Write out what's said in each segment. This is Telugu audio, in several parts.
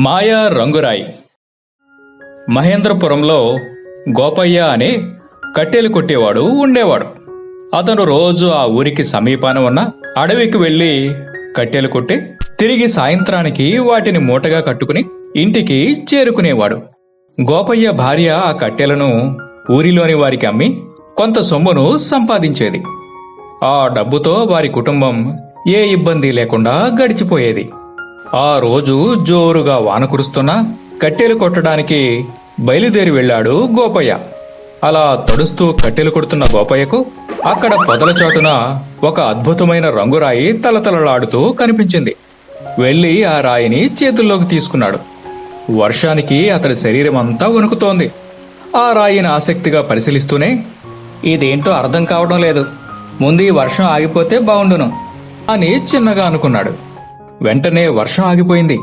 మాయా రంగురాయి. మహేంద్రపురంలో గోపయ్య అనే కట్టెలు కొట్టేవాడు ఉండేవాడు. అతను రోజు ఆ ఊరికి సమీపాన ఉన్న అడవికి వెళ్ళి కట్టెలు కొట్టి తిరిగి సాయంత్రానికి వాటిని మూటగా కట్టుకుని ఇంటికి చేరుకునేవాడు. గోపయ్య భార్య ఆ కట్టెలను ఊరిలోని వారికి అమ్మి కొంత సొమ్మును సంపాదించేది. ఆ డబ్బుతో వారి కుటుంబం ఏ ఇబ్బంది లేకుండా గడిచిపోయేది. ఆ రోజు జోరుగా వాన కురుస్తున్నా కట్టెలు కొట్టడానికి బయలుదేరి వెళ్ళాడు గోపయ్య. అలా తడుస్తూ కట్టెలు కొడుతున్న గోపయ్యకు అక్కడ పొదల చోటున ఒక అద్భుతమైన రంగురాయి తలతలలాడుతూ కనిపించింది. వెళ్ళి ఆ రాయిని చేతుల్లోకి తీసుకున్నాడు. వర్షానికి అతడి శరీరం అంతా వణుకుతోంది. ఆ రాయిని ఆసక్తిగా పరిశీలిస్తూనే ఇదేంటో అర్థం కావడం లేదు. ముందు ఈ వర్షం ఆగిపోతే బావుండును అని చిన్నగా అనుకున్నాడు. వెంటనే వర్షం ఆగిపోయింది.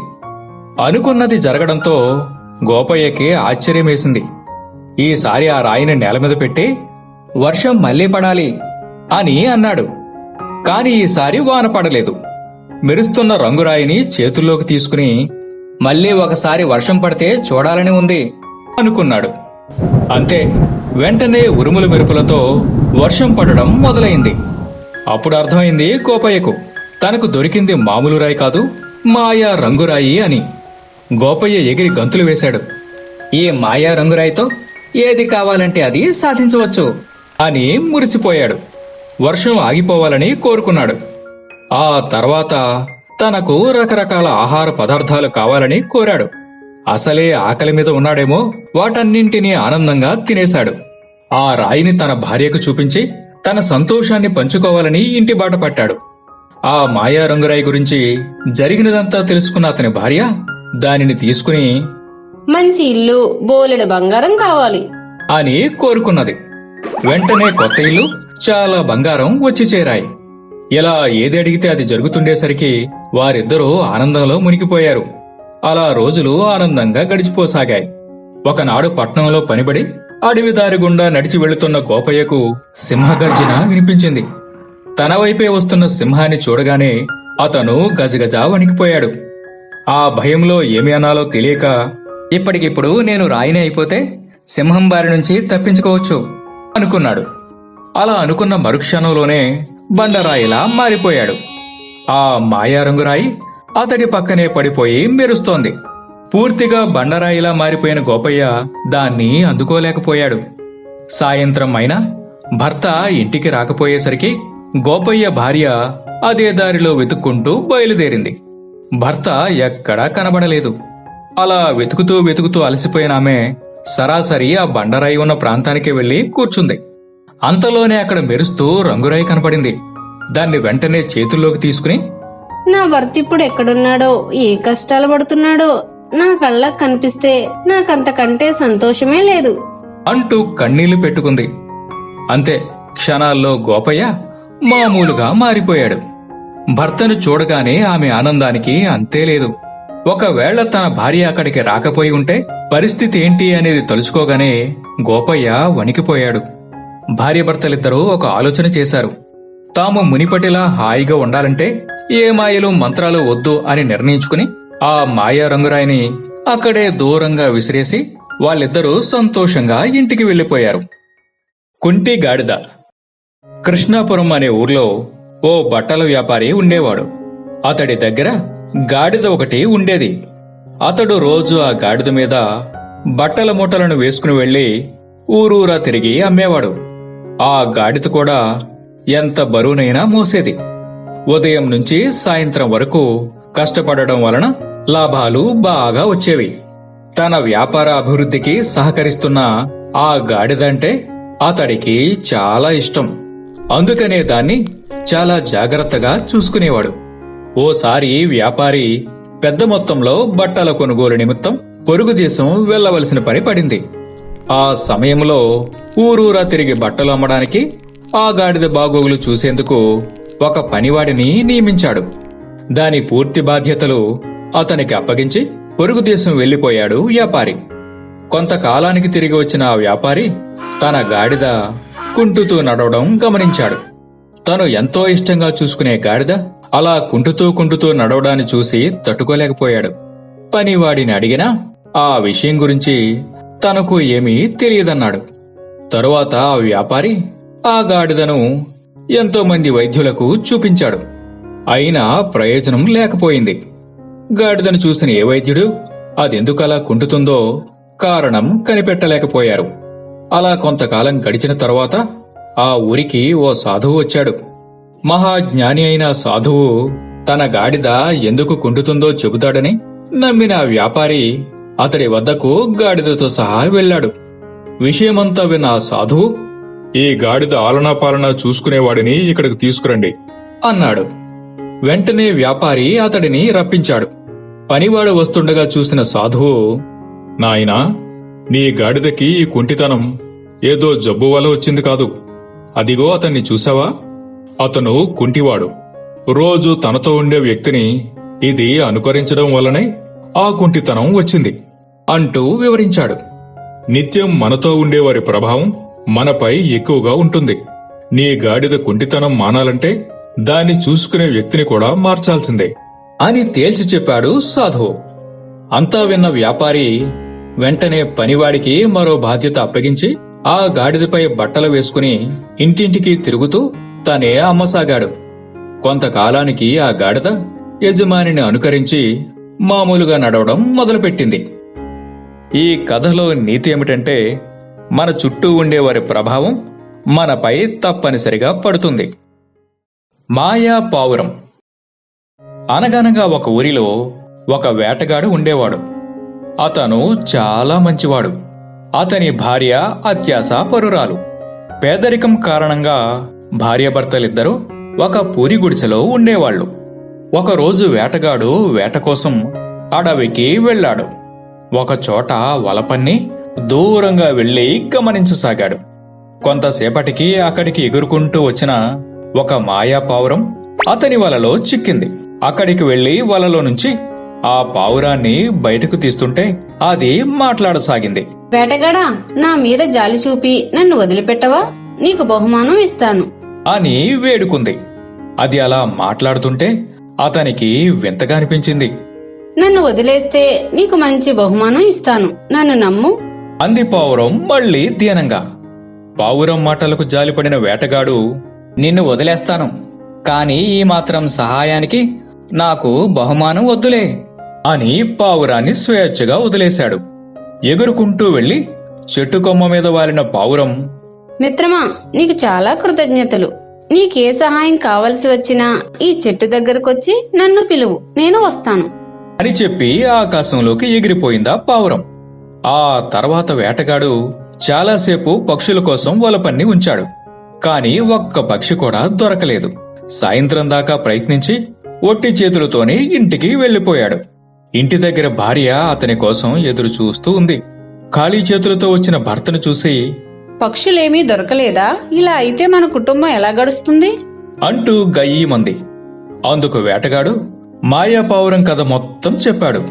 అనుకున్నది జరగడంతో గోపయ్యకి ఆశ్చర్యమేసింది. ఈసారి ఆ రాయిని నేల మీద పెట్టి వర్షం మళ్ళీ పడాలి అని అన్నాడు. కాని ఈసారి వాన పడలేదు. మెరుస్తున్న రంగురాయిని చేతుల్లోకి తీసుకుని మళ్ళీ ఒకసారి వర్షం పడితే చూడాలని ఉంది అనుకున్నాడు. అంతే వెంటనే ఉరుముల మెరుపులతో వర్షం పడడం మొదలైంది. అప్పుడు అర్థమైంది గోపయ్యకు. తనకు దొరికింది మామూలు రాయి కాదు మాయా రంగురాయి అని. గోపయ్య ఎగిరి గంతులు వేశాడు. ఈ మాయా రంగురాయితో ఏది కావాలంటే అది సాధించవచ్చు అని మురిసిపోయాడు. వర్షం ఆగిపోవాలని కోరుకున్నాడు. ఆ తర్వాత తనకు రకరకాల ఆహార పదార్థాలు కావాలని కోరాడు. అసలే ఆకలి మీద ఉన్నాడేమో వాటన్నింటినీ ఆనందంగా తినేశాడు. ఆ రాయిని తన భార్యకు చూపించి తన సంతోషాన్ని పంచుకోవాలని ఇంటి బాట పట్టాడు. ఆ మాయా రంగురాయి గురించి జరిగినదంతా తెలుసుకున్న అతని భార్య దానిని తీసుకుని మంచి ఇల్లు బోలెడు బంగారం కావాలి. అని కోరుకున్నది. వెంటనే కొత్త ఇల్లు చాలా బంగారం వచ్చి చేరాయి. ఇలా ఏది అడిగితే అది జరుగుతుండేసరికి వారిద్దరూ ఆనందంలో మునిగిపోయారు. అలా రోజులు ఆనందంగా గడిచిపోసాగాయి. ఒకనాడు పట్నంలో పనిబడి అడవి దారి గుండా నడిచి వెళుతున్న గోపయ్యకు సింహగర్జన వినిపించింది. తన వైపే వస్తున్న సింహాన్ని చూడగానే అతను గజగజ వణికిపోయాడు. ఆ భయంలో ఏమి అనాలో తెలియక ఇప్పటికిప్పుడు నేను రాయిని అయిపోతే సింహం బారి నుంచి తప్పించుకోవచ్చు అనుకున్నాడు. అలా అనుకున్న మరుక్షణంలోనే బండరాయిలా మారిపోయాడు. ఆ మాయారంగురాయి అతడి పక్కనే పడిపోయి మెరుస్తోంది. పూర్తిగా బండరాయిలా మారిపోయిన గోపయ్య దాన్ని అందుకోలేకపోయాడు. సాయంత్రం అయినా భర్త ఇంటికి రాకపోయేసరికి గోపయ్య భార్య అదే దారిలో వెతుక్కుంటూ బయలుదేరింది. భర్త ఎక్కడా కనబడలేదు. అలా వెతుకుతూ వెతుకుతూ అలసిపోయిన ఆమె సరాసరి ఆ బండరాయి ఉన్న ప్రాంతానికి వెళ్ళి కూర్చుంది. అంతలోనే అక్కడ మెరుస్తూ రంగురాయి కనపడింది. దాన్ని వెంటనే చేతుల్లోకి తీసుకుని నా భర్త ఇప్పుడు ఎక్కడున్నాడో ఏ కష్టాలు పడుతున్నాడో నా కళ్ళకు కనిపిస్తే నాకంతకంటే సంతోషమే లేదు. అంటూ కన్నీళ్ళు పెట్టుకుంది. అంతే క్షణాల్లో గోపయ్య మామూలుగా మారిపోయాడు. భర్తను చూడగానే ఆమె ఆనందానికి అంతే లేదు. ఒకవేళ తన భార్య అక్కడికి రాకపోయి ఉంటే పరిస్థితి ఏంటి అనేది తలుచుకోగానే గోపయ్య వణికిపోయాడు. భార్యభర్తలిద్దరూ ఒక ఆలోచన చేశారు. తాము మునిపటిలా హాయిగా ఉండాలంటే ఏ మాయలు మంత్రాలు వద్దు అని నిర్ణయించుకుని ఆ మాయా రంగురాయిని అక్కడే దూరంగా విసిరేసి వాళ్ళిద్దరూ సంతోషంగా ఇంటికి వెళ్ళిపోయారు కుంటి గాడిద కృష్ణాపురం అనే ఊర్లో ఓ బట్టల వ్యాపారి ఉండేవాడు. అతడి దగ్గర గాడిద ఒకటి ఉండేది. అతడు రోజు ఆ గాడిద మీద బట్టల మూటలను వేసుకుని వెళ్ళి ఊరూరా తిరిగి అమ్మేవాడు. ఆ గాడిద కూడా ఎంత బరువునైనా మోసేది. ఉదయం నుంచి సాయంత్రం వరకు కష్టపడడం వలన లాభాలు బాగా వచ్చేవి. తన వ్యాపార అభివృద్ధికి సహకరిస్తున్న ఆ గాడిదంటే అతడికి చాలా ఇష్టం. అందుకనే దాన్ని చాలా జాగ్రత్తగా చూసుకునేవాడు. ఓసారి వ్యాపారి పెద్ద మొత్తంలో బట్టల కొనుగోలు నిమిత్తం పొరుగు దేశం వెళ్ళవలసిన పని పడింది. ఆ సమయంలో ఊరూరా తిరిగి బట్టలు అమ్మడానికి ఆ గాడిద బాగోగులు చూసేందుకు ఒక పనివాడిని నియమించాడు. దాని పూర్తి బాధ్యతలు అతనికి అప్పగించి పొరుగు దేశం వెళ్ళిపోయాడు వ్యాపారి. కొంతకాలానికి తిరిగి వచ్చిన ఆ వ్యాపారి తన గాడిద కుంటుతూ నడవడం గమనించాడు. తను ఎంతో ఇష్టంగా చూసుకునే గాడిద అలా కుంటుతూ కుంటుతూ నడవడాన్ని చూసి తట్టుకోలేకపోయాడు. పనివాడిని అడిగినా ఆ విషయం గురించి తనకు ఏమీ తెలియదన్నాడు. తరువాత ఆ వ్యాపారి ఆ గాడిదను ఎంతో మంది వైద్యులకు చూపించాడు. అయినా ప్రయోజనం లేకపోయింది. గాడిదను చూసిన ఏ వైద్యుడు అదెందుకలా కుంటుతుందో కారణం కనిపెట్టలేకపోయారు. అలా కొంతకాలం గడిచిన తరువాత ఆ ఊరికి ఓ సాధువు వచ్చాడు. మహాజ్ఞాని అయిన సాధువు తన గాడిద ఎందుకు కుంటుతుందో చెబుతాడని నమ్మిన వ్యాపారి అతడి వద్దకు గాడిదతో సహా వెళ్ళాడు. విషయమంతా విన్న సాధువు ఈ గాడిద ఆలనా పాలన చూసుకునేవాడిని ఇక్కడికి తీసుకురండి అన్నాడు. వెంటనే వ్యాపారి అతడిని రప్పించాడు. పనివాడు వస్తుండగా చూసిన సాధువు నాయనా నీ గాడిదకి ఈ కుంటితనం ఏదో జబ్బు వల్ల వచ్చింది కాదు. అదిగో అతన్ని చూసావా అతను కుంటివాడు. రోజు తనతో ఉండే వ్యక్తిని ఇది అనుకరించడం వల్లనే ఆ కుంటితనం వచ్చింది అంటూ వివరించాడు. నిత్యం మనతో ఉండేవారి ప్రభావం మనపై ఎక్కువగా ఉంటుంది. నీ గాడిద కుంటితనం మానాలంటే దాన్ని చూసుకునే వ్యక్తిని కూడా మార్చాల్సిందే అని తేల్చి చెప్పాడు సాధువు. అంతా విన్న వ్యాపారి వెంటనే పనివాడికి మరో బాధ్యత అప్పగించి ఆ గాడిదపై బట్టలు వేసుకుని ఇంటింటికి తిరుగుతూ తనే అమ్మసాగాడు. కొంతకాలానికి ఆ గాడిద యజమానిని అనుకరించి మామూలుగా నడవడం మొదలుపెట్టింది. ఈ కథలో నీతి ఏమిటంటే మన చుట్టూ ఉండేవారి ప్రభావం మనపై తప్పనిసరిగా పడుతుంది. మాయా పావురం అనగనగా ఒక ఊరిలో ఒక వేటగాడు ఉండేవాడు. అతను చాలా మంచివాడు. అతని భార్య అత్యాస పరురాలు. పేదరికం కారణంగా భార్యాభర్తలిద్దరూ ఒక పూరి గుడిసెలో ఉండేవాళ్ళు ఒకరోజు వేటగాడు వేట కోసం అడవికి వెళ్ళాడు. ఒకచోట వలపన్ని దూరంగా వెళ్ళి గమనించసాగాడు. కొంతసేపటికి అక్కడికి ఎగురుకుంటూ వచ్చిన ఒక మాయా పావురం అతని వలలో చిక్కింది. అక్కడికి వెళ్ళి వలలో నుంచి ఆ పావురాన్ని బయటకు తీస్తుంటే అది మాట్లాడసాగింది. వేటగాడా నా మీద జాలి చూపి నన్ను వదిలిపెట్టవా? నీకు బహుమానం ఇస్తాను. అని వేడుకుంది. అది అలా మాట్లాడుతుంటే అతనికి వింతగా అనిపించింది. నన్ను వదిలేస్తే నీకు మంచి బహుమానం ఇస్తాను. నన్ను నమ్ము. అంది పావురం మళ్ళీ దీనంగా. పావురం మాటలకు జాలిపడిన వేటగాడు నిన్ను వదిలేస్తాను. కాని ఈ మాత్రం సహాయానికి నాకు బహుమానం వద్దులే. అని పావురాన్ని స్వేచ్ఛగా వదిలేశాడు. ఎగురుకుంటూ వెళ్ళి చెట్టు కొమ్మ మీద వాలిన పావురం మిత్రమా నీకు చాలా కృతజ్ఞతలు. నీకే సహాయం కావలసి వచ్చినా ఈ చెట్టు దగ్గరకొచ్చి నన్ను పిలువు నేను వస్తాను. అని చెప్పి ఆకాశంలోకి ఎగిరిపోయిందా పావురం. ఆ తర్వాత వేటగాడు చాలాసేపు పక్షుల కోసం వలపన్ని ఉంచాడు. కాని ఒక్క పక్షి కూడా దొరకలేదు. సాయంత్రం దాకా ప్రయత్నించి ఒట్టి చేతులతోనే ఇంటికి వెళ్ళిపోయాడు ఇంటి దగ్గర భార్య అతని కోసం ఎదురు చూస్తూ ఉంది. ఖాళీ చేతులతో వచ్చిన భర్తను చూసి పక్షులేమీ దొరకలేదా? ఇలా అయితే మన కుటుంబం ఎలా గడుస్తుంది? అంటూ గయ్యమంది. అందుకు వేటగాడు మాయా పావురం కథ మొత్తం చెప్పాడు.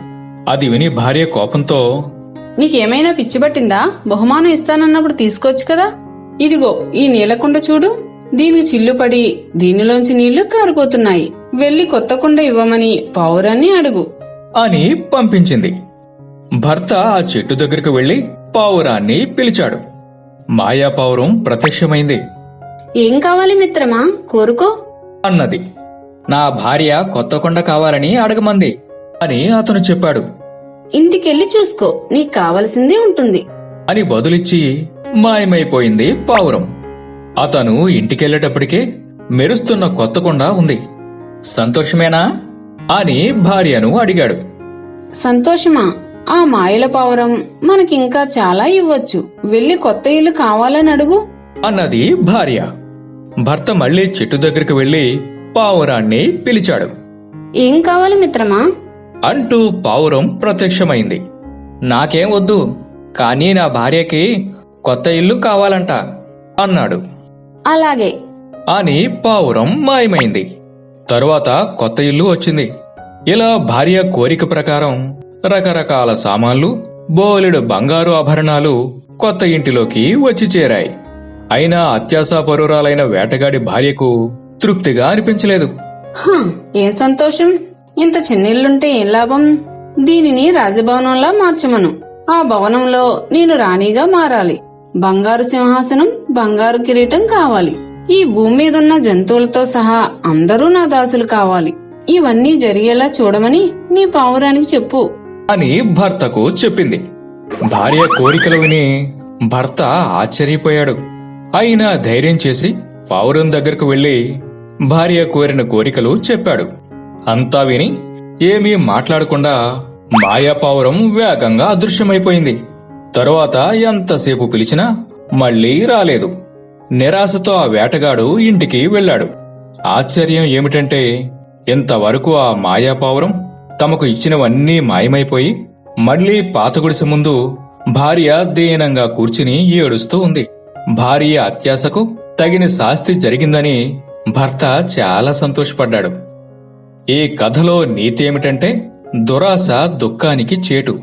అది విని భార్య కోపంతో నీకేమైనా పిచ్చి పట్టిందా? బహుమానం ఇస్తానన్నప్పుడు తీసుకోవచ్చు కదా? ఇదిగో ఈ నీళ్ళకుండ చూడు. దీనికి చిల్లుపడి దీనిలోంచి నీళ్ళు కారిపోతున్నాయి. వెళ్ళి కొత్త కుండ ఇవ్వమని పావురాన్ని అడుగు. అని పంపించింది. భర్త ఆ చెట్టు దగ్గరకు వెళ్ళి పావురాన్ని పిలిచాడు. మాయా పావురం ప్రత్యక్షమైంది. ఏం కావాలి మిత్రమా? కోరుకో. అన్నది. నా భార్య కొత్త కొండ కావాలని అడగమంది అని అతను చెప్పాడు. ఇంటికెళ్ళి చూసుకో నీకు కావలసిందే ఉంటుంది. అని బదులిచ్చి మాయమైపోయింది పావురం. అతను ఇంటికెళ్ళేటప్పటికే మెరుస్తున్న కొత్త కొండ ఉంది. సంతోషమేనా? అని భార్యను అడిగాడు. సంతోషమా? ఆ మాయల పావురం మనకింకా చాలా ఇవ్వచ్చు. వెళ్ళి కొత్త ఇల్లు కావాలని అడుగు. అన్నది భార్య. భర్త మళ్ళీ చెట్టు దగ్గరికి వెళ్ళి పావురాన్ని పిలిచాడు. ఏం కావాలి మిత్రమా? అంటూ పావురం ప్రత్యక్షమైంది. నాకేం వద్దు కానీ నా భార్యకి కొత్త ఇల్లు కావాలంట అన్నాడు. అలాగే. అని పావురం మాయమైంది. తరువాత కొత్త ఇల్లు వచ్చింది. ఇలా భార్య కోరిక ప్రకారం రకరకాల సామాన్లు బోలెడు బంగారు ఆభరణాలు కొత్త ఇంటిలోకి వచ్చి చేరాయి. అయినా అత్యాశాపరురాలైన వేటగాడి భార్యకు తృప్తిగా అనిపించలేదు. ఏ సంతోషం? ఇంత చిన్నిల్లుంటే ఏం లాభం? దీనిని రాజభవనంలా మార్చమను. ఆ భవనంలో నేను రాణిగా మారాలి. బంగారు సింహాసనం బంగారు కిరీటం కావాలి. ఈ భూమి మీదున్న జంతువులతో సహా అందరూ నా దాసులు కావాలి. ఇవన్నీ జరిగేలా చూడమని నీ పావురానికి చెప్పు. అని భర్తకు చెప్పింది. భార్య కోరికలు విని భర్త ఆశ్చర్యపోయాడు. అయినా ధైర్యం చేసి పావురం దగ్గరకు వెళ్ళి భార్య కోరిన కోరికలు చెప్పాడు. అంతా విని ఏమీ మాట్లాడకుండా మాయా పావురం వేగంగా అదృశ్యమైపోయింది. తరువాత ఎంతసేపు పిలిచినా మళ్ళీ రాలేదు. నిరాశతో ఆ వేటగాడు ఇంటికి వెళ్ళాడు. ఆశ్చర్యం ఏమిటంటే ఇంతవరకు ఆ మాయాపావురం తమకు ఇచ్చినవన్నీ మాయమైపోయి మళ్ళీ పాత గుడిసె ముందు భార్య దీనంగా కూర్చుని ఏడుస్తూ ఉంది. భార్య అత్యాశకు తగిన శాస్తి జరిగిందని భర్త చాలా సంతోషపడ్డాడు. ఈ కథలో నీతి ఏమిటంటే దురాశ దుఃఖానికి చేటు.